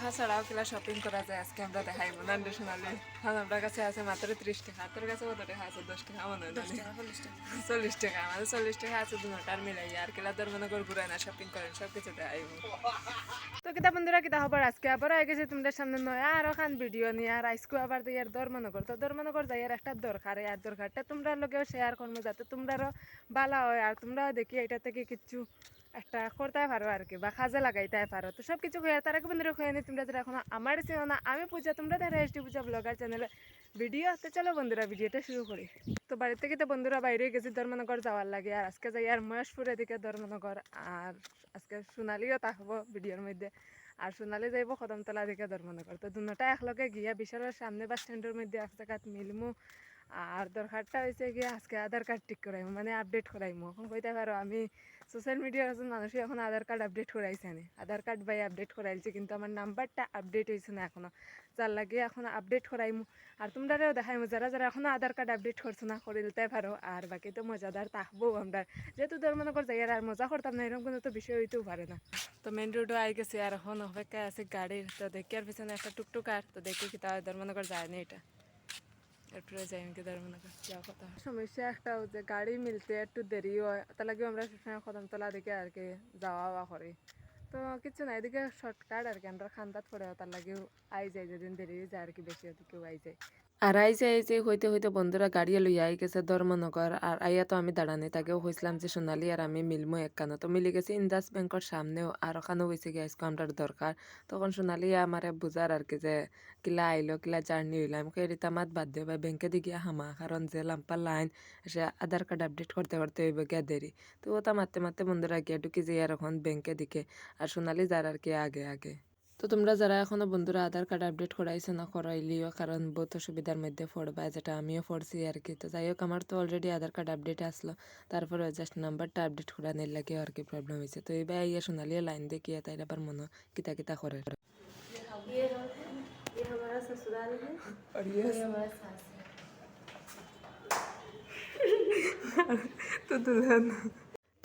টাকা ছাড়াও কিলা শপিং করা যায় আজকে আমরা দেখাইব না সোনালি। কারণ আপনার কাছে আছে মাত্র ত্রিশ টাকা। তোর কাছে কত টাকা আছে? দশ টাকা মনে হয় চল্লিশ টাকা। আমাদের চল্লিশ টাকা আছে দুটার মিলাই আর কিলা দর মনে করে ঘুরে না শপিং করেন সব কিছু দেখাইব। তো কিতা বন্ধুরা কিতা খবর? আজকে আবার আগে গেছে তোমাদের সামনে নয় আরও খান ভিডিও নিয়ে। আর আজকে আবার তো ইয়ার দর মনে করতো দর মনে কর যাই আর একটা দরকার। আর দরকারটা তোমরা লোকেও শেয়ার করব যাতে তোমরারও বালা হয়। আর তোমরাও দেখি এটা থেকে কিছু একটা করতে পারো আর কি বা কাজে লাগাইতে পারো। তো সব কিছু হয়ে তার আগে বন্ধুরা হয়ে নি তোমরা যারা এখন আমার চেনো না, আমি পূজা, তোমরা দেখা এসটি পূজা ব্লগার চ্যানেলে ভিডিও, তো চলো বন্ধুরা ভিডিওটা শুরু করি। তো বাড়ি থেকে তো বন্ধুরা বাইরে গেছি ধর্মনগর যাওয়ার লাগে, আর আজকে যাই আর মহেশপুর এদিকে ধর্মনগর, আর আজকে সোনালিও থাকব ভিডিওর মধ্যে, আর সোনালি যাইব কদমতলা দিকে ধর্মনগর। তো দুটা একলগে গিয়া বিশালের সামনে বাস স্ট্যান্ডের মধ্যে এক জায়গাত মিলমু আর দরকারটা হয়েছে গিয়ে আজকে আধার কার্ড ঠিক করাইমু মানে আপডেট করাইমু। এখন কইতে পারো আমি সোশ্যাল মিডিয়ার একজন মানুষই এখন আধার কার্ড আপডেট করাইছে না। আধার কার্ড বাই আপডেট করাইছে কিন্তু আমার নাম্বারটা আপডেট হয়েছে না এখনও। যার লাগে এখন আপডেট করাইমু। আর তোমরাও দেখাইমু, যারা যারা এখনও আধার কার্ড আপডেট করছ না করে দিতে পারো। আর বাকি তো মজাদার থাকব আমরা। যেহেতু ধর মনে কর যাই আর মজা করতাম না, এরকম কোনো তো বিষয় হইতেও পারে না। তো মেন রোডও আই গেছে, আর এখন অপেক্ষা আছে গাড়ির। তো দেখি আর পিছনে একটা টুকটুক আর, তো দেখি কি তা ধর মনে কর যায় না এটা। একটু যাই কি ধর মনে কথা। সমস্যা একটা যে গাড়ি মিলতে একটু দেরি হয় তার লাগে আমরা সবসময় কদমতলা দিকে আর কি যাওয়া আওয়া করি? তো কিছু না, এদিকে শর্টকাট আর কি আমরা খান্দাত পড়ে তার লাগেও আই যায়, যেদিন দেরি হয়ে যায় আর কি, বেশি ওদিকেও আই যায়। আর আইসে আইসে হইতে হইতে বন্ধুরা গাড়ি লইয়া আই গেছে ধর্মনগর। আর আইয়া তো আমি দাঁড়ানি, তাকেও কইছিলাম যে সোনালি আর আমি মিলমো একখানো। তো মিলি গেছি ইন্দাস ব্যাংকর সামনেও আর ওখানেও হয়েছে গিয়ে আজকে আমার দরকার। তখন সোনালি আমার বুঝার আর কি যে, কিলা আইলো, কিলা জার্নি হইল? আমি কই রিতা, মাত বাদ দিও ভাই, ব্যাংকে দি গিয়া হামা। কারণ যে লাম্পা লাইন, সে আধার কার্ড আপডেট করতে করতে হইব গিয়া দেরি। তো ওটা মারতে মারতে বন্ধুরা গিয়া ঢুকি যে আর এখন ব্যাংকে দিকে। আর সোনালি যার আর কি আগে আগে। তো তোমরা যারা এখনও বন্ধুরা আধার কার্ড আপডেট করাইছো না, করাইলিও, কারণ বহুত অসুবিধার মধ্যে পড়বা, যেটা আমিও পড়ছি আর কি। তো যাই হোক, আমার তো অলরেডি আধার কার্ড আপডেট আসলো। তারপরে জাস্ট নাম্বারটা আপডেট করানোর লাগে আর কি প্রবলেম হয়েছে তো এইবার ইয়ে শোনালি লাইন দেখিয়ে তাই আবার মনে কিতা কিতা করে। তো দুলহন।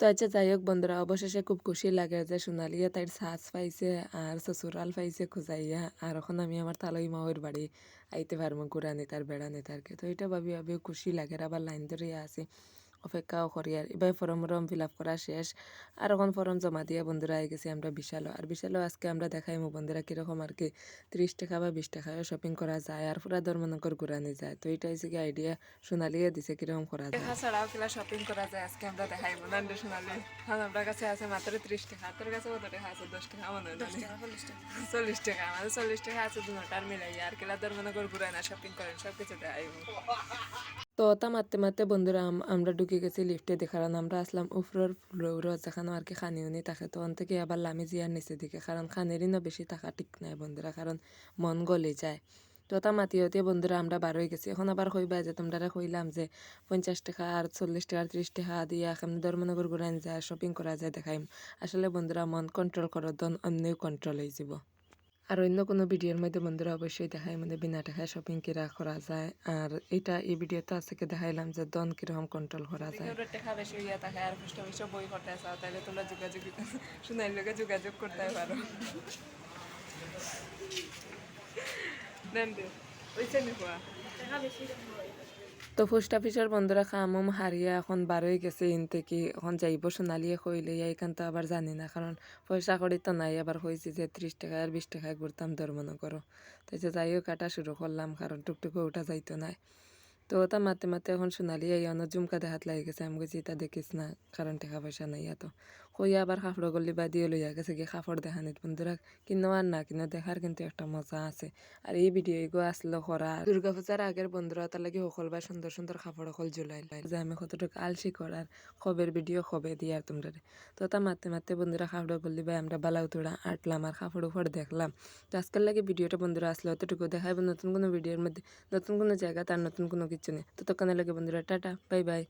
তো আচ্ছা যাই হোক বন্ধুরা অবশেষে খুব খুশি লাগে যে সোনালিয়া তাইর শ্বাস পাইছে আর শ্বশুরাল পাইছে খুঁজাইয়া আর এখন আমি আমার তালই মাওয়ের বাড়ি আইতে পারব ঘুরা নেতার বেড়া নেতারকে তো এটা ভাবি ভাবি খুশি লাগে আবার লাইন ধরে আছি অপেক্ষাও করি আর এবার ফর্ম ফিল আপ করা শেষ। আর এখন ফর্ম জমা দিয়ে বন্ধুরা আই গেছি আমরা বিশালও আর বিশালও আজকে আমরা দেখাইমু বন্ধুরা কীরকম আর কি ত্রিশ টাকা বা বিশ টাকায় শপিং করা যায় আর পুরা ধর্মনগর ঘুরানি যায়। তো এটা হচ্ছে কি আইডিয়া সোনালিয়ে দিছে কীরকম করা যায়। ছাড়াও কিলা শপিং করা যায় আজকে আমরা দেখাইবো না সোনালি কারণ আপনার কাছে আছে মাত্র ত্রিশ টাকা। তোর কাছে কত টাকা আছে? দশ টাকা মনে হয় চল্লিশ টাকা। আমাদের চল্লিশ টাকা আছে দুটার মিলাই আর কিলা ধর্মনগর ঘুরায় না শপিং করেন সব কিছু দেখাইবো তো ওটা মারতে মারতে বন্ধুরা আমরা ঢুকে গেছি লিফটে দেখার আমরা আসলাম উফরোর ফ্লোর যেখানে আর কি খানিউনি থাকে। তো ওন থেকে আবার লামি জিয়ার নিচে দিকে, কারণ খানেরই না বেশি থাকা ঠিক নাই বন্ধুরা, কারণ মন গলে যায়। তো ওটা মাতি হতে বন্ধুরা আমরা বার হয়ে গেছি। এখন আবার কইবা যে তোমরা কইলাম যে পঞ্চাশ টাকা আর চল্লিশ টাকা আর ত্রিশ টাকা দিয়ে এখানে ধর্মনগর ঘুরান যায় শপিং করা যায় দেখাইম। আসলে বন্ধুরা মন কন্ট্রোল করো দন অন্যও কন্ট্রোল হয়ে যাব আর অন্য কোনো ভিডিওর মধ্যে বন্ধুরা অবশ্যই দেখায় মানে বিনা টাকায় শপিং কিরা করা যায়। আর এটা, এই ভিডিওতে আজকে দেখাইলাম যে দন কীরকম কন্ট্রোল করা যায়। টাকা বেশি হইয়া থাকে, আর পোস্ট অফিসে বই করতে চাও, তাহলে তোমরা যোগাযোগ শুনাই লোকে যোগাযোগ করতে পারো। দেন দে। ওইছে নি কোয়া টাকা বেশি তো পোস্ট অফিসের বন্ধুরা খামুম হারিয়া এখন বারোই গেছে ইন থেকে এখন যাইব সোনালিয়ে কইলে এইখান তো আবার জানি না কারণ পয়সা করি তো নাই আবার হয়েছে যে ত্রিশ টাকা আর বিশ টাকায় ঘুরতাম ধর্মন করো তাই যাইও কাটা শুরু করলাম কারণ টুকটুকু ওঠা যাইতো নাই। তো ওটা মাতে মাতে এখন সোনালি এই অন্য জুমকা দেখাত লাগে গেছে। আমি গেছি তা দেখিস না কারণ টাকা পয়সা নাই এত কইয়া আবার কাপড় গলি বা দিয়ে লইয়া গেছে গিয়ে কাপড় দেখানিত বন্ধুরা কিনো আর না কিনো দেখার কিন্তু একটা মজা আছে আর এই ভিডিও এগো আসলো করা দুর্গা পূজার আগের বন্ধুরা তার লাগে সকল বা সুন্দর সুন্দর কাপড় অকল জুলাই যে আমি কতটুকু আলসি করার খবের ভিডিও খবে দিয়ে আর তোমরা তো তা মারতে মারতে বন্ধুরা কাপড় গলি বা আমরা বালাউ তোড়া আটলাম আর কাপড় উপর দেখলাম তো আজকাল লাগে ভিডিওটা বন্ধুরা আসলো অতটুকু দেখাইব নতুন কোনো ভিডিওর মধ্যে নতুন কোনো জায়গা তার নতুন কোনো কিছু নেই তো তখন লাগে বন্ধুরা টাটা বাই বাই